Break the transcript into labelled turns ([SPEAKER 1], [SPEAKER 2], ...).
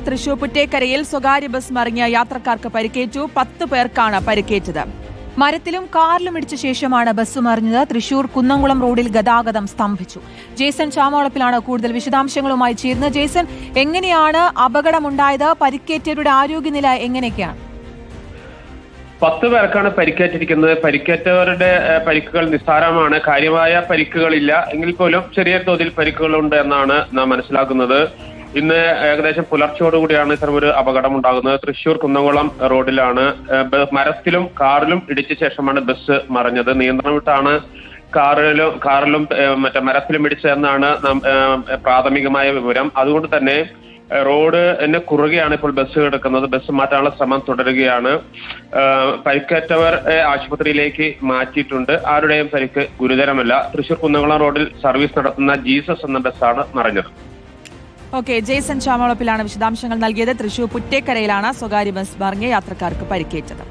[SPEAKER 1] തൃശൂർ പുറ്റേക്കരയിൽ സ്വകാര്യ ബസ് മറിഞ്ഞ യാത്രക്കാർക്ക് പരിക്കേറ്റു പത്ത് പേർക്കാണ് പരിക്കേറ്റത്.
[SPEAKER 2] മരത്തിലും കാറിലും ഇടിച്ച ശേഷമാണ് ബസ് മറിഞ്ഞത്. തൃശൂർ കുന്നംകുളം റോഡിൽ ഗതാഗതം സ്തംഭിച്ചു. ജേസൺ ചാമോളപ്പിലാണ് കൂടുതൽ വിശദാംശങ്ങളുമായി ചേരുന്നത്. ജേസൺ എങ്ങനെയാണ് അപകടമുണ്ടായത്? പരിക്കേറ്റവരുടെ ആരോഗ്യനില എങ്ങനെയൊക്കെയാണ്?
[SPEAKER 3] പത്ത് പേർക്കാണ് പരിക്കേറ്റിരിക്കുന്നത്. പരിക്കേറ്റവരുടെ പരിക്കുകൾ നിസ്സാരമാണ്. കാര്യമായ പരിക്കുകളില്ല. എങ്കിൽ പോലും ചെറിയ തോതിൽ പരിക്കുകളുണ്ട് എന്നാണ് നാം മനസ്സിലാക്കുന്നത്. ഇന്ന് ഏകദേശം പുലർച്ചയോടുകൂടിയാണ് ഇത്തരം ഒരു അപകടം ഉണ്ടാകുന്നത്. തൃശൂർ കുന്നംകുളം റോഡിലാണ് മരത്തിലും കാറിലും ഇടിച്ച ശേഷമാണ് ബസ് മറിഞ്ഞത്. നിയന്ത്രണം വിട്ടാണ് കാറിലും കാറിലും മറ്റേ മരത്തിലും ഇടിച്ചതെന്നാണ് പ്രാഥമികമായ വിവരം. അതുകൊണ്ട് തന്നെ റോഡ് എന്നെ കുറുകെയാണ് ഇപ്പോൾ ബസ് കിടക്കുന്നത്. ബസ് മാറ്റാനുള്ള ശ്രമം തുടരുകയാണ്. പരിക്കേറ്റവർ ആശുപത്രിയിലേക്ക് മാറ്റിയിട്ടുണ്ട്. ആരുടെയും പരിക്ക് ഗുരുതരമല്ല. തൃശൂർ കുന്നംകുളം റോഡിൽ സർവീസ് നടത്തുന്ന ജീസസ് എന്ന ബസ്സാണ് മറിഞ്ഞത്.
[SPEAKER 1] ഓക്കെ ജെയ്സൺ ചാമളപ്പിലാണ് വിശദാംശങ്ങൾ നൽകിയത്. തൃശൂർ പുറ്റേക്കരയിലാണ് സ്വകാര്യ ബസ് മറിഞ്ഞ് യാത്രക്കാർക്ക് പരിക്കേറ്റത്.